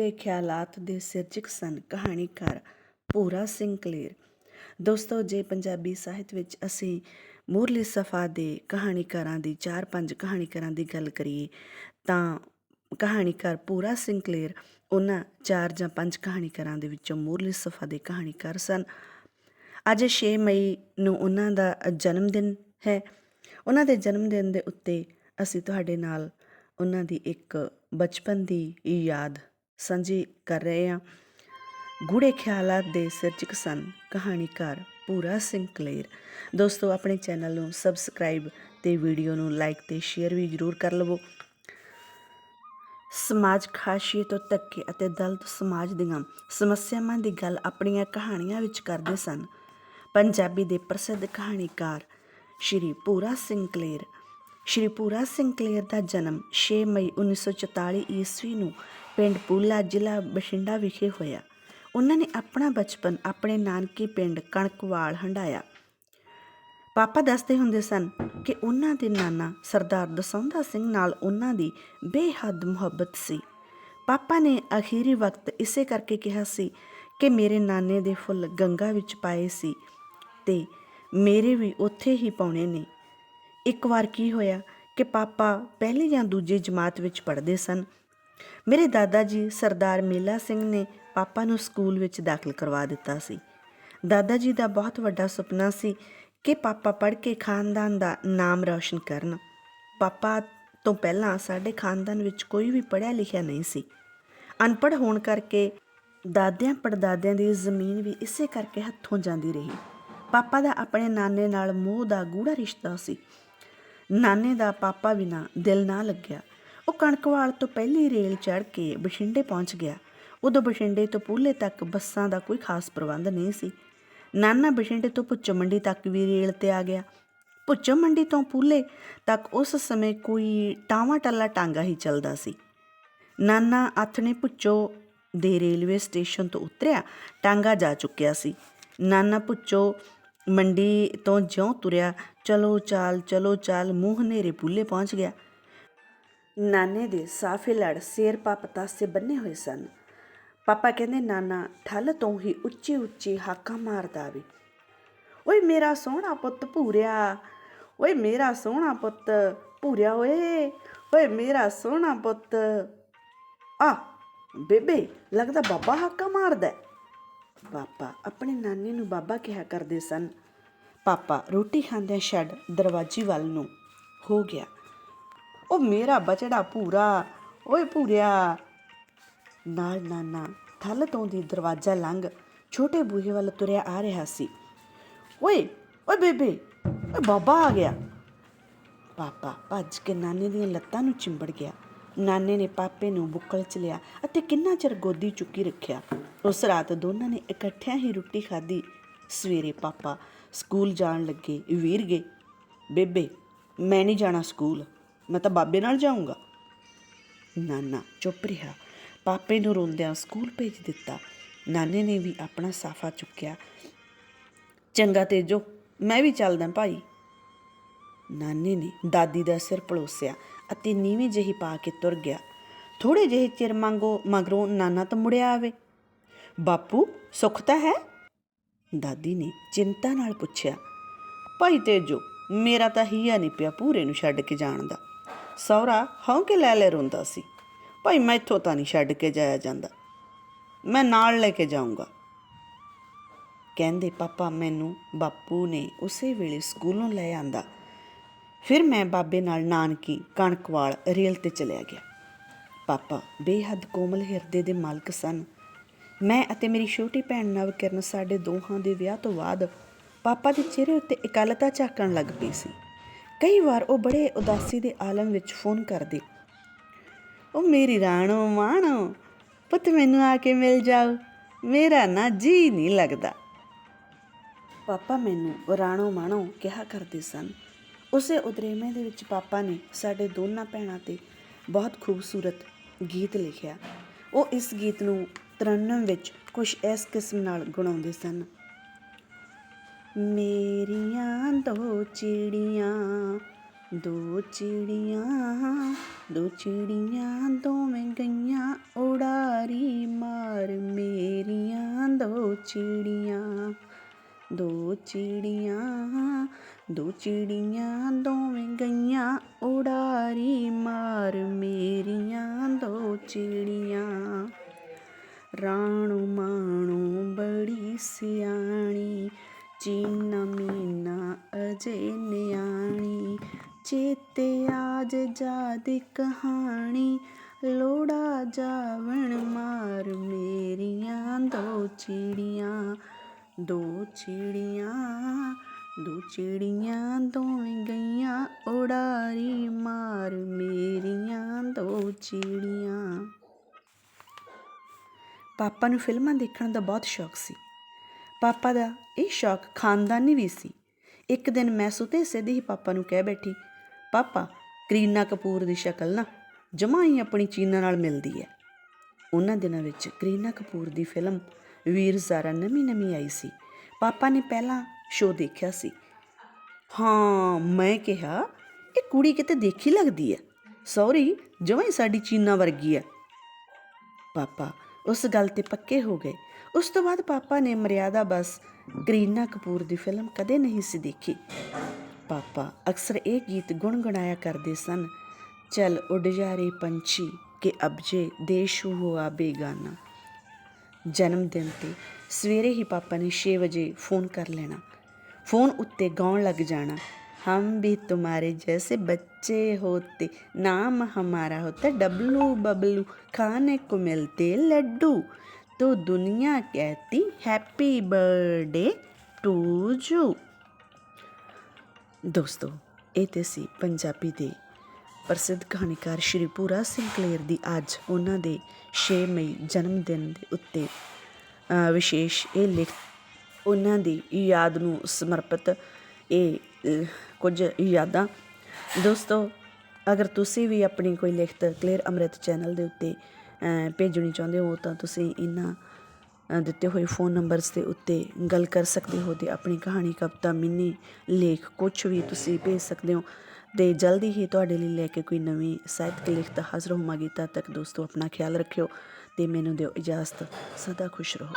ਗੂੜੇ ਖਿਆਲਾਤ ਦੇ ਸਿਰਜਕ ਸਨ। ਕਹਾਣੀਕਾਰ ਭੂਰਾ ਸਿੰਘ ਕਲੇਰ। ਦੋਸਤੋ, ਜੇ ਪੰਜਾਬੀ ਸਾਹਿਤ ਵਿੱਚ ਅਸੀਂ ਮੂਰਲੀ ਸਫਾ ਦੇ ਕਹਾਣੀਕਾਰਾਂ ਦੀ ਚਾਰ ਪੰਜ ਕਹਾਣੀਕਾਰਾਂ ਦੀ ਗੱਲ ਕਰੀਏ, ਤਾਂ ਕਹਾਣੀਕਾਰ ਭੂਰਾ ਸਿੰਘ ਕਲੇਰ ਉਹਨਾਂ ਚਾਰ ਜਾਂ ਪੰਜ ਕਹਾਣੀਕਾਰਾਂ ਦੇ ਵਿੱਚੋਂ ਮੂਰਲੀ ਸਫਾ ਦੇ ਕਹਾਣੀਕਾਰ ਸਨ। ਅੱਜ 6 ਮਈ ਨੂੰ ਉਹਨਾਂ ਦਾ ਜਨਮ ਦਿਨ ਹੈ। ਉਹਨਾਂ ਦੇ ਜਨਮ ਦਿਨ ਦੇ ਉੱਤੇ ਅਸੀਂ ਤੁਹਾਡੇ ਨਾਲ ਉਹਨਾਂ ਦੀ ਇੱਕ ਬਚਪਨ ਦੀ ਯਾਦ ਸਾਂਝੀ ਕਰ ਰਹੇ ਹਾਂ। ਗੂੜੇ ਖਿਆਲਾਤ ਦੇ ਸਿਰਜਕ ਸਨ। ਕਹਾਣੀਕਾਰ ਪੂਰਾ ਸਿੰਘ ਕਲੇਰ ਦੋਸਤੋ, ਆਪਣੇ ਚੈਨਲ ਨੂੰ ਸਬਸਕ੍ਰਾਈਬ ਤੇ ਵੀਡੀਓ ਨੂੰ ਲਾਈਕ ਤੇ ਸ਼ੇਅਰ ਵੀ ਜ਼ਰੂਰ ਕਰ ਲਵੋ। ਸਮਾਜ ਖਾਸ਼ੀਏ ਤੋਂ ਧੱਕੇ ਅਤੇ ਦਲਤ ਸਮਾਜ ਦੀਆਂ ਸਮੱਸਿਆਵਾਂ ਦੀ ਗੱਲ ਆਪਣੀਆਂ ਕਹਾਣੀਆਂ ਵਿੱਚ ਕਰਦੇ ਸਨ। ਪੰਜਾਬੀ ਦੇ ਪ੍ਰਸਿੱਧ ਕਹਾਣੀਕਾਰ ਸ਼੍ਰੀ ਪੂਰਾ ਸਿੰਘ ਕਲੇਰ ਸ਼੍ਰੀ ਪੂਰਾ ਸਿੰਘ ਕਲੇਰ ਦਾ ਜਨਮ 6 ਮਈ 1944 ਈਸਵੀ ਨੂੰ ਪਿੰਡ ਪੂਲਾ ਜ਼ਿਲ੍ਹਾ ਬਠਿੰਡਾ ਵਿਖੇ ਹੋਇਆ। ਉਹਨਾਂ ਨੇ ਆਪਣਾ ਬਚਪਨ ਆਪਣੇ ਨਾਨਕੇ ਪਿੰਡ ਕਣਕਵਾਲ ਹੰਡਾਇਆ। ਪਾਪਾ ਦੱਸਦੇ ਹੁੰਦੇ ਸਨ ਕਿ ਉਹਨਾਂ ਦੇ ਨਾਨਾ ਸਰਦਾਰ ਦਸੌਂਦਾ ਸਿੰਘ ਨਾਲ ਉਹਨਾਂ ਦੀ ਬੇਹੱਦ ਮੁਹੱਬਤ ਸੀ। ਪਾਪਾ ਨੇ ਅਖੀਰੀ ਵਕਤ ਇਸੇ ਕਰਕੇ ਕਿਹਾ ਸੀ ਕਿ ਮੇਰੇ ਨਾਨੇ ਦੇ ਫੁੱਲ ਗੰਗਾ ਵਿੱਚ ਪਾਏ ਸੀ ਤੇ ਮੇਰੇ ਵੀ ਉੱਥੇ ਹੀ ਪਾਉਣੇ ਨੇ। ਇੱਕ ਵਾਰ ਕੀ ਹੋਇਆ ਕਿ ਪਾਪਾ ਪਹਿਲੀ ਜਾਂ ਦੂਜੀ ਜਮਾਤ ਵਿੱਚ ਪੜ੍ਹਦੇ ਸਨ ਮੇਰੇ ਦਾਦਾ ਜੀ ਸਰਦਾਰ ਮੇਲਾ ਸਿੰਘ ਨੇ ਪਾਪਾ ਨੂੰ ਸਕੂਲ ਵਿੱਚ ਦਾਖਲ ਕਰਵਾ ਦਿੱਤਾ ਸੀ। ਦਾਦਾ ਜੀ ਦਾ ਬਹੁਤ ਵੱਡਾ ਸੁਪਨਾ ਸੀ ਕਿ ਪਾਪਾ ਪੜ੍ਹ ਕੇ ਖਾਨਦਾਨ ਦਾ ਨਾਮ ਰੌਸ਼ਨ ਕਰਨ। ਪਾਪਾ ਤੋਂ ਪਹਿਲਾਂ ਸਾਡੇ ਖਾਨਦਾਨ ਵਿੱਚ ਕੋਈ ਵੀ ਪੜ੍ਹਿਆ ਲਿਖਿਆ ਨਹੀਂ ਸੀ। ਅਨਪੜ੍ਹ ਹੋਣ ਕਰਕੇ ਦਾਦਿਆਂ ਪੜਦਾਦਿਆਂ ਦੀ ਜ਼ਮੀਨ ਵੀ ਇਸੇ ਕਰਕੇ ਹੱਥੋਂ ਜਾਂਦੀ ਰਹੀ। ਪਾਪਾ ਦਾ ਆਪਣੇ ਨਾਨੇ ਨਾਲ ਮੋਹ ਦਾ ਗੂੜਾ ਰਿਸ਼ਤਾ ਸੀ। ਨਾਨੇ ਦਾ ਪਾਪਾ ਬਿਨਾ ਦਿਲ ਨਾ ਲੱਗਿਆ। ਉਹ ਕਣਕਵਾਲ ਤੋਂ ਪਹਿਲੀ ਰੇਲ ਚੜ੍ਹ ਕੇ ਬਠਿੰਡੇ ਪਹੁੰਚ ਗਿਆ। ਉਦੋਂ ਬਠਿੰਡੇ ਤੋਂ ਪੂਲੇ ਤੱਕ ਬੱਸਾਂ ਦਾ ਕੋਈ ਖਾਸ ਪ੍ਰਬੰਧ ਨਹੀਂ ਸੀ। ਨਾਨਾ ਬਠਿੰਡੇ ਤੋਂ ਪੁੱਚੋ ਮੰਡੀ ਤੱਕ ਵੀ ਰੇਲ ਤੇ ਆ ਗਿਆ। ਪੁੱਚੋ ਮੰਡੀ ਤੋਂ ਪੂਲੇ ਤੱਕ ਉਸ ਸਮੇਂ ਕੋਈ ਟਾਵਾ ਟੱਲਾ ਟਾਂਗਾ ਹੀ ਚੱਲਦਾ ਸੀ। ਨਾਨਾ ਆਥਣੇ ਪੁੱਚੋ ਦੇ ਰੇਲਵੇ ਸਟੇਸ਼ਨ ਤੋਂ ਉਤਰਿਆ, ਟਾਂਗਾ ਜਾ ਚੁੱਕਿਆ ਸੀ। ਨਾਨਾ ਪੁੱਚੋ ਮੰਡੀ ਤੋਂ ਜਿਉਂ ਤੁਰਿਆ, ਚਲੋ ਚਾਲ ਚਲੋ ਚਾਲ, ਮੂੰਹ ਹਨੇਰੇ ਪੂਲੇ ਪਹੁੰਚ ਗਿਆ। ਨਾਨੇ ਦੇ ਸਾਫੇ ਲੜ ਸੇਰ ਪਤਾਸੇ ਬੰਨੇ ਹੋਏ ਸਨ। ਪਾਪਾ ਕਹਿੰਦੇ, ਨਾਨਾ, ਠੱਲ ਤੋਂ ਹੀ ਉੱਚੀ ਉੱਚੀ ਹਾਕਾਂ ਮਾਰਦਾ ਵੀ ਓਏ ਮੇਰਾ ਸੋਹਣਾ ਪੁੱਤ ਭੂਰਿਆ, ਓਏ ਮੇਰਾ ਸੋਹਣਾ ਪੁੱਤ ਭੂਰਿਆ ਓਏ ਓਏ ਮੇਰਾ ਸੋਹਣਾ ਪੁੱਤ ਆ, ਬੇਬੇ, ਲੱਗਦਾ ਬਾਬਾ ਹਾਕਾ ਮਾਰਦਾ ਪਾਪਾ ਆਪਣੇ ਨਾਨੀ ਨੂੰ ਬਾਬਾ ਕਿਹਾ ਕਰਦੇ ਸਨ, ਪਾਪਾ, ਰੋਟੀ ਖਾਂਦਿਆਂ ਛੱਡ ਦਰਵਾਜ਼ੇ ਵੱਲ ਨੂੰ ਹੋ ਗਿਆ। ਉਹ ਮੇਰਾ ਬਚੜਾ ਪੂਰਾ ਓਏ ਪੂਰਿਆ ਨਾਲ ਨਾਨਾ ਥੱਲ ਤੋਂ ਦੀ ਦਰਵਾਜ਼ਾ ਲੰਘ ਛੋਟੇ ਬੂਹੇ ਵੱਲ ਤੁਰਿਆ ਆ ਰਿਹਾ ਸੀ। ਓਏ ਓਏ ਬੇਬੇ, ਓਏ ਬਾਬਾ ਆ ਗਿਆ। ਪਾਪਾ ਭੱਜ ਕੇ ਨਾਨੇ ਦੀਆਂ ਲੱਤਾਂ ਨੂੰ ਚਿੰਬੜ ਗਿਆ। ਨਾਨੇ ਨੇ ਪਾਪੇ ਨੂੰ ਬੁੱਕਲ ਚ ਲਿਆ ਅਤੇ ਕਿੰਨਾ ਚਿਰ ਗੋਦੀ ਚੁੱਕੀ ਰੱਖਿਆ। ਉਸ ਰਾਤ ਦੋਨਾਂ ਨੇ ਇਕੱਠਿਆਂ ਹੀ ਰੋਟੀ ਖਾਧੀ। ਸਵੇਰੇ ਪਾਪਾ ਸਕੂਲ ਜਾਣ ਲੱਗੇ। ਵੀਰ ਗਏ, ਬੇਬੇ, ਮੈਂ ਨਹੀਂ ਜਾਣਾ ਸਕੂਲ। ਮੈਂ ਤਾਂ ਬਾਬੇ ਨਾਲ ਜਾਊਂਗਾ। ਨਾਨਾ ਚੁੱਪ ਰਿਹਾ। ਪਾਪੇ ਨੂੰ ਰੋਂਦਿਆਂ ਸਕੂਲ ਭੇਜ ਦਿੱਤਾ। ਨਾਨੇ ਨੇ ਵੀ ਆਪਣਾ ਸਾਫਾ ਚੁੱਕਿਆ। ਚੰਗਾ ਤੇਜੋ ਮੈਂ ਵੀ ਚੱਲਦਾ ਭਾਈ। ਨਾਨੇ ਨੇ ਦਾਦੀ ਦਾ ਸਿਰ ਪਲੋਸਿਆ ਅਤੇ ਨੀਵੇਂ ਜਿਹੀ ਪਾ ਕੇ ਤੁਰ ਗਿਆ। ਥੋੜੇ ਜਿਹੇ ਚਿਰ ਮੰਗੋ, ਮਗਰੋਂ ਨਾਨਾ ਤਾਂ ਮੁੜਿਆ ਆਵੇ। ਬਾਪੂ, ਸੁੱਖ ਤਾਂ ਹੈ? ਦਾਦੀ ਨੇ ਚਿੰਤਾ ਨਾਲ ਪੁੱਛਿਆ। ਭਾਈ ਤੇਜੋ, ਮੇਰਾ ਤਾਂ ਹੀਆ ਨਹੀਂ ਪਿਆ ਪੂਰੇ ਨੂੰ ਛੱਡ ਕੇ ਜਾਣ ਦਾ। ਸੌਰਾ ਹੌਂ ਕੇ ਲੈ ਲੈ ਰੋਂਦਾ ਸੀ। ਭਾਈ ਮੈਂ ਇੱਥੋਂ ਤਾਂ ਨਹੀਂ ਛੱਡ ਕੇ ਜਾਇਆ ਜਾਂਦਾ। ਮੈਂ ਨਾਲ ਲੈ ਕੇ ਜਾਊਂਗਾ। ਕਹਿੰਦੇ ਪਾਪਾ ਮੈਨੂੰ ਬਾਪੂ ਨੇ ਉਸੇ ਵੇਲੇ ਸਕੂਲੋਂ ਲੈ ਆਂਦਾ। ਫਿਰ ਮੈਂ ਬਾਬੇ ਨਾਲ ਨਾਨਕੀ ਕਣਕਵਾਲ ਰੇਲ ਤੇ ਚਲਿਆ ਗਿਆ। ਪਾਪਾ ਬੇਹੱਦ ਕੋਮਲ ਹਿਰਦੇ ਦੇ ਮਾਲਕ ਸਨ। ਮੈਂ ਅਤੇ ਮੇਰੀ ਛੋਟੀ ਭੈਣ ਨਵਕਿਰਨ ਸਾਡੇ ਦੋਹਾਂ ਦੇ ਵਿਆਹ ਤੋਂ ਬਾਅਦ ਪਾਪਾ ਦੇ ਚਿਹਰੇ ਉੱਤੇ ਇਕੱਲਤਾ ਝਾਕਣ ਲੱਗ ਪਈ ਸੀ। ਕਈ ਵਾਰ ਉਹ ਬੜੇ ਉਦਾਸੀ ਦੇ ਆਲਮ ਵਿੱਚ ਫੋਨ ਕਰਦੇ। ਉਹ ਮੇਰੀ ਰਾਣੋ, ਮਾਣੋ, ਪੁੱਤ ਮੈਨੂੰ ਆ ਕੇ ਮਿਲ ਜਾਓ। ਮੇਰਾ ਨਾ ਜੀ ਨਹੀਂ ਲੱਗਦਾ। ਪਾਪਾ ਮੈਨੂੰ ਰਾਣੋ, ਮਾਣੋ ਕਿਹਾ ਕਰਦੇ ਸਨ। ਉਸੇ ਉਦਰੇਮੇ ਦੇ ਵਿੱਚ ਪਾਪਾ ਨੇ ਸਾਡੇ ਦੋਨਾਂ ਭੈਣਾਂ ਤੇ ਬਹੁਤ ਖੂਬਸੂਰਤ ਗੀਤ ਲਿਖਿਆ। ਉਹ ਇਸ ਗੀਤ ਨੂੰ ਤਰਨਮ ਵਿੱਚ ਕੁਝ ਇਸ ਕਿਸਮ ਨਾਲ ਗੁਣਾਉਂਦੇ ਸਨ। ਮੇਰੀਆਂ ਦੋ ਚਿੜੀਆਂ ਦੋ ਚਿੜੀਆਂ ਦੋ ਚਿੜੀਆਂ ਦੋਵੇਂ ਗਈਆਂ ਉਡਾਰੀ ਮਾਰ। ਮੇਰੀਆਂ ਦੋ ਚਿੜੀਆਂ ਦੋ ਚਿੜੀਆਂ ਦੋ ਚਿੜੀਆਂ ਦੋਵੇਂ ਗਈਆਂ ਉਡਾਰੀ ਮਾਰ। ਮੇਰੀਆਂ ਦੋ ਚਿੜੀਆਂ ਰਾਣੂ ਮਾਣੂ ਬੜੀ ਸਿਆਣੀ ਚੀਨਾ ਮੀਨਾ ਅਜੇ ਨਿਆਣੀ, ਚੇਤੇ ਆਜ ਜਾਦੀ ਕਹਾਣੀ ਲੋੜਾ ਜਾਵਣ ਮਾਰ ਮੇਰੀਆਂ ਦੋ ਚਿੜੀਆਂ ਦੋ ਚਿੜੀਆਂ ਦੋ ਚਿੜੀਆਂ ਦੋਵੇਂ ਗਈਆਂ। ਉਡਾਰੀ ਮਾਰ ਮੇਰੀਆਂ ਦੋ ਚਿੜੀਆਂ। ਪਾਪਾ ਨੂੰ ਫਿਲਮਾਂ ਦੇਖਣ ਦਾ ਬਹੁਤ ਸ਼ੌਕ ਸੀ। ਪਾਪਾ ਦਾ ਇਹ ਸ਼ੌਕ ਖਾਨਦਾਨੀ ਵੀ ਸੀ। ਇੱਕ ਦਿਨ ਮੈਂ ਸੁਤੇ ਸਿੱਧੀ ਹੀ ਪਾਪਾ ਨੂੰ ਕਹਿ ਬੈਠੀ, ਪਾਪਾ, ਕਰੀਨਾ ਕਪੂਰ ਦੀ ਸ਼ਕਲ ਨਾ ਜਮਾਂ ਹੀ ਆਪਣੀ ਚੀਨਾ ਨਾਲ ਮਿਲਦੀ ਹੈ। ਉਹਨਾਂ ਦਿਨਾਂ ਵਿੱਚ ਕਰੀਨਾ ਕਪੂਰ ਦੀ ਫਿਲਮ ਵੀਰ ਜ਼ਾਰਾ ਨਵੀਂ ਨਵੀਂ ਆਈ ਸੀ। ਪਾਪਾ ਨੇ ਪਹਿਲਾਂ ਸ਼ੋਅ ਦੇਖਿਆ ਸੀ। ਹਾਂ, ਮੈਂ ਕਿਹਾ, ਇਹ ਕੁੜੀ ਕਿਤੇ ਦੇਖੀ ਲੱਗਦੀ ਹੈ। ਸੌਰੀ, ਜਮਾਂ ਹੀ ਸਾਡੀ ਚੀਨਾ ਵਰਗੀ ਹੈ। ਪਾਪਾ ਉਸ ਗੱਲ ਤੇ ਪੱਕੇ ਹੋ ਗਏ। ਉਸ ਤੋਂ ਬਾਅਦ ਪਾਪਾ ਨੇ ਮਰਿਆਦਾ ਬਸ ਕਰੀਨਾ ਕਪੂਰ ਦੀ ਫਿਲਮ ਕਦੇ ਨਹੀਂ ਸੀ ਦੇਖੀ। ਪਾਪਾ ਅਕਸਰ ਇਹ ਗੀਤ ਗੁੰਗਣਾਇਆ ਕਰਦੇ ਸਨ, ਚਲ ਉੱਡ ਜਾ ਰੇ ਪੰਛੀ ਕਿ ਅਬਜੇ ਦੇਸ਼ ਹੋਆ ਬੇਗਾਨਾ। ਜਨਮ ਦਿਨ ਤੇ ਸਵੇਰੇ ਹੀ ਪਾਪਾ ਨੇ 6 ਵਜੇ ਫੋਨ ਕਰ ਲੈਣਾ। ਫੋਨ ਉੱਤੇ ਗਾਉਣ ਲੱਗ ਜਾਣਾ, ਹਮ ਵੀ ਤੁਹਾਰੇ ਜੈਸੇ ਬੱਚੇ ਹੋਤੇ, ਨਾਮ ਹਮਾਰਾ ਹੋਤਾ ਡਬਲੂ ਬਬਲੂ, ਖਾਣੇ ਕੋ ਮਿਲਤੇ ਲੱਡੂ। तो दुनिया कहती हैप्पी बर्थडे टू यू ਦੋਸਤੋ ਇਹ ਤੇ ਸੀ ਪੰਜਾਬੀ ਦੇ ਪ੍ਰਸਿੱਧ ਕਹਾਣੀਕਾਰ ਸ਼੍ਰੀ ਪੂਰਾ ਸਿੰਘ ਕਲੇਰ ਦੀ ਅੱਜ ਉਹਨਾਂ ਦੇ 6 ਮਈ ਜਨਮ ਦਿਨ ਦੇ ਉੱਤੇ ਅ, ਵਿਸ਼ੇਸ਼ ਇਹ ਲਿਖ ਉਹਨਾਂ ਦੀ ਯਾਦ ਨੂੰ ਸਮਰਪਿਤ ਇਹ ਅ, ਕੁਝ ਯਾਦਾਂ ਦੋਸਤੋ ਅਗਰ ਤੁਸੀਂ ਵੀ ਆਪਣੀ ਕੋਈ ਲਿਖਤ ਕਲੀਅਰ ਅੰਮ੍ਰਿਤ ਚੈਨਲ ਦੇ ਉੱਤੇ ਅ, ਭੇਜਣੀ ਚਾਹੁੰਦੇ ਹੋ ਤਾਂ ਤੁਸੀਂ ਇਹਨਾਂ ਦਿੱਤੇ ਹੋਏ ਫੋਨ ਨੰਬਰਸ ਦੇ ਉੱਤੇ ਗੱਲ ਕਰ ਸਕਦੇ ਹੋ ਤੇ ਆਪਣੀ ਕਹਾਣੀ ਕਵਿਤਾ, ਮਿੰਨੀ ਲੇਖ ਕੁਝ ਵੀ ਤੁਸੀਂ ਭੇਜ ਸਕਦੇ ਹੋ। ਤੇ ਜਲਦੀ ਹੀ ਤੁਹਾਡੇ ਲਈ ਲੈ ਕੇ ਕੋਈ ਨਵੀਂ ਸਾਹਿਤਕ ਲਿਖਤ ਹਾਜ਼ਰ ਹੋਵਾਂਗੀ। ਤਦ ਤੱਕ ਦੋਸਤੋ, ਆਪਣਾ ਖਿਆਲ ਰੱਖਿਓ ਤੇ ਮੈਨੂੰ ਦਿਓ ਇਜਾਜ਼ਤ। ਸਦਾ ਖੁਸ਼ ਰਹੋ।